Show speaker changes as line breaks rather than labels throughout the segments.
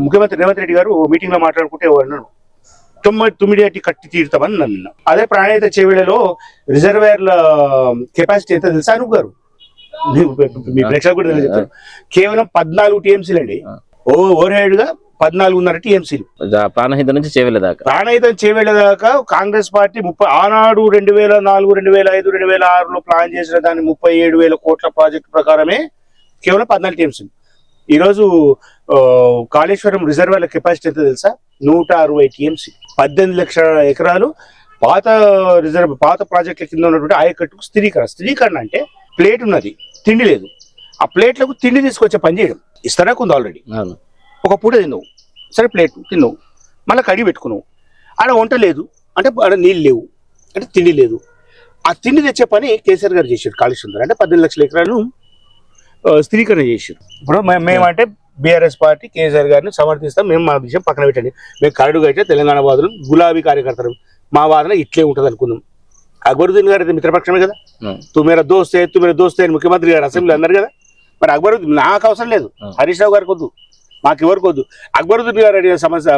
ముఖ్యమంత్రి రేవంత్ రెడ్డి గారు మీటింగ్లో మాట్లాడుకుంటే అన్నాడు తొమ్మిది తొమ్మిది అట్టి కట్టి తీరుతామని నన్ను అదే ప్రాణాయిత చెవిలలో రిజర్వేర్ల కెపాసిటీ ఎంత తెలుసా అనుకు గారు? మీ- ప్రేక్షకులు కూడా చెప్తారు కేవలం పద్నాలుగు టీఎంసీలు అండి. ఓ ఓవర్ హెడ్గా పద్నాలుగున్నర టీఎంసీలు.
ప్రాణహిత నుంచి చేవెళ్ళ దాకా.
ప్రాణాయితం చేవేళ్ళదాకా కాంగ్రెస్ పార్టీ ముప్పై ఆనాడు రెండు వేల నాలుగు రెండు వేల ఐదు రెండు వేల ఆరులో ప్లాన్ చేసిన దాని ముప్పై ఏడు వేల కోట్ల ప్రాజెక్టు ప్రకారమే కేవలం పద్నాలుగు టీమ్స్ ఈరోజు కాళేశ్వరం రిజర్వాయర్ కెపాసిటీ ఎంత తెలుసా? నూట అరవై టీఎంసీ. పద్దెనిమిది లక్షల ఎకరాలు పాత రిజర్వ్ పాత ప్రాజెక్టుల కింద ఉన్నటువంటి ఆయకట్టుకు స్థిరీకరణ. స్థిరీకరణ అంటే ప్లేట్ ఉన్నది తిండి లేదు. ఆ ప్లేట్లకు తిండి తీసుకొచ్చే పని చేయడం. ఇస్తారా కొంత ఆల్రెడీ ఒక పూట తిన్నావు. సరే ప్లేట్ తిన్నావు. మళ్ళీ కడిగి పెట్టుకున్నావు. ఆడ వంట లేదు. అంటే ఆడ నీళ్ళు లేవు. అంటే తిండి లేదు. ఆ తిండి తెచ్చే పని కేసీఆర్ గారు చేశారు కాళేశ్వరం అంటే పద్దెనిమిది లక్షల ఎకరాలను ఆ, స్థిరీకరణ చేశారు ఇప్పుడు మేమంటే బీఆర్ఎస్ పార్టీ కేసీఆర్ గారిని సమర్థిస్తాం మేము మా విషయం పక్కన పెట్టండి. మేము కరడుగా అయితే తెలంగాణ వాదులు గులాబీ కార్యకర్తలు. మా వాదన ఇట్లే ఉంటుంది అనుకుందాం. అక్బరుద్దీన్ గారు అయితే మిత్రపక్షమే కదా?
అవును.
తు మేర దోస్తే తు మేర దోస్తే అని ముఖ్యమంత్రి గారు అసెంబ్లీ అన్నారు కదా? మరి అక్బరుద్దీన్ నాకు అవసరం లేదు. హరీష్ రావు గారికి వద్దు. మాకు ఎవరికి వద్దు? అక్బరుద్దీన్ గారు అడిగిన సమస్య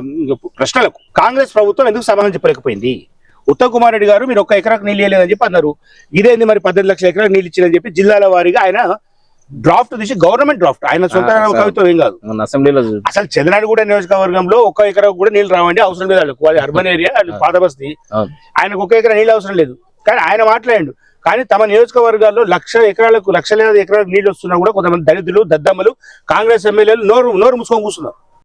ప్రశ్నలకు కాంగ్రెస్ ప్రభుత్వం ఎందుకు సమాధానం చెప్పలేకపోయింది? ఉత్తమ్ కుమార్ రెడ్డి గారు మీరు ఒక్క ఎకరాకు నీళ్ళు ఇవ్వలేదని చెప్పి అన్నారు. ఇదేంది మరి పద్దెనిమిది లక్షల ఎకరాకు నీళ్ళు ఇచ్చిందని చెప్పి జిల్లాల వారీగా ఆయన డ్రాఫ్ట్ తీసి గవర్నమెంట్ డ్రాఫ్ట్. ఆయన సొంత. కవిత్వం ఏం కాదు.
అసెంబ్లీలో
అసలు చంద్రనాడుగూడ నియోజకవర్గంలో ఒక్క ఎకరా కూడా నీళ్ళు రావండి అవసరం లేదు వాళ్ళకు. అది అర్బన్ ఏరియా అది పాత బస్తీ. ఆయనకు ఒక ఎకరా నీళ్ళు అవసరం లేదు. కానీ ఆయన మాట్లాడండు. కానీ తమ నియోజకవర్గాల్లో లక్ష ఎకరాలకు లక్షలాది ఎకరాలకు నీళ్ళు వస్తున్నా కూడా కొంతమంది దళితులు దద్దమ్మలు కాంగ్రెస్ ఎమ్మెల్యేలు నోరు నోరు మూసుకొని కూర్చున్నారు.